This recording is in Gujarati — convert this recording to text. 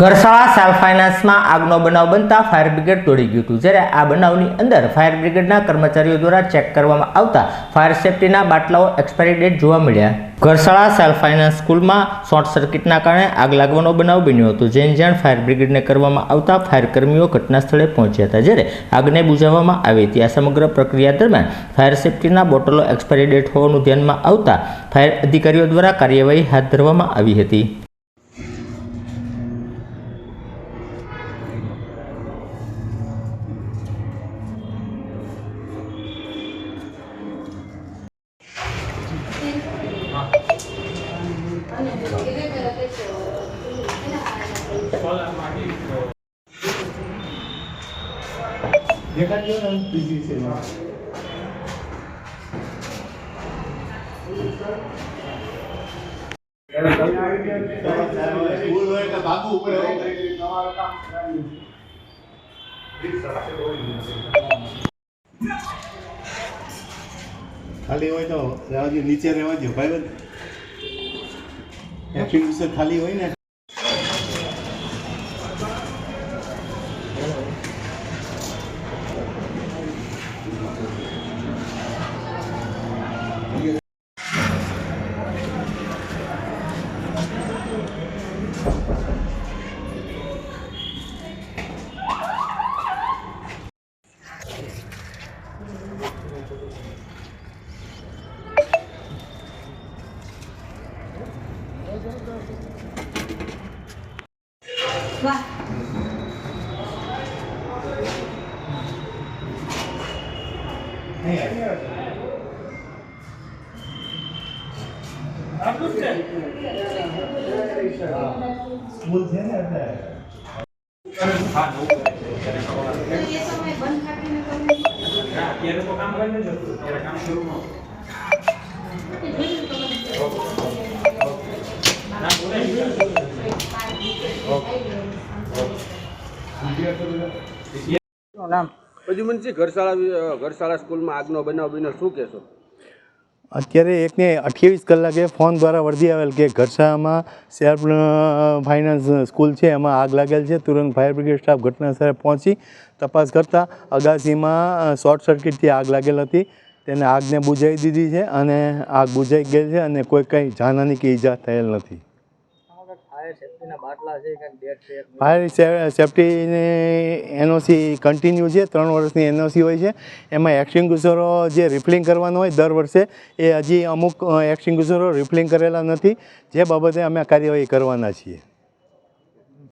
ઘરશાળા સેલ્ફ ફાઇનાન્સમાં આગનો બનાવ બનતા ફાયર બ્રિગેડ દોડી ગયું હતું. જ્યારે આ બનાવની અંદર ફાયર બ્રિગેડના કર્મચારીઓ દ્વારા ચેક કરવામાં આવતા ફાયર સેફટીના બાટલાઓ એક્સપાયરી ડેટ જોવા મળ્યા. ઘરશાળા સેલ્ફ ફાઇનાન્સ સ્કૂલમાં શોર્ટ સર્કિટના કારણે આગ લાગવાનો બનાવ બન્યો હતો. જેની જાણ ફાયર બ્રિગેડને કરવામાં આવતા ફાયર કર્મીઓ ઘટના સ્થળે પહોંચ્યા હતા. જ્યારે આગને બુઝાવવામાં આવી હતી આ સમગ્ર પ્રક્રિયા દરમિયાન ફાયર સેફટીના બોટલો એક્સપાયરી ડેટ હોવાનું ધ્યાનમાં આવતા ફાયર અધિકારીઓ દ્વારા કાર્યવાહી હાથ ધરવામાં આવી હતી. દેખાડજો ને બીજી છે સ્કૂલ હોય એટલે ભાગવું પડે ખાલી હોય તો રહેવા દો નીચે રહેવા દો ભાઈ એક્ટિંગ ખાલી હોય ને સ્કૂલ છે ને એટલે પ્રદ્યુમનસિંહ ઘરશાળા છે ઘરશાળા સ્કૂલમાં આગનો બનાવ બન્યો શું કહેશો? અત્યારે એકને અઠ્યાવીસ કલાકે ફોન દ્વારા વળદી આવેલ કે ઘરસામાં સેલ્ફ ફાઇનાન્સ સ્કૂલ છે, એમાં આગ લાગેલ છે. તુરંત ફાયર બ્રિગેડ સ્ટાફ ઘટના સ્થળે પહોંચી તપાસ કરતા અગાસીમાં શોર્ટ સર્કિટથી આગ લાગેલ હતી. તેને આગને બુઝાવી દીધી છે અને આગ બુઝાઈ ગઈ છે અને કોઈ કંઈ જાનહાની કે ઈજા થયેલ નથી. ફાયર સેફટીની એનઓસી કન્ટિન્યુ છે ત્રણ વર્ષની એનઓસી હોય છે. એમાં એક્સ્ટિંગ્વિશરો જે રિફિલિંગ કરવાનો હોય દર વર્ષે, એ હજી અમુક એક્સ્ટિંગ્વિશરો રિફિલિંગ કરેલા નથી. જે બાબતે અમે કાર્યવાહી કરવાના છીએ.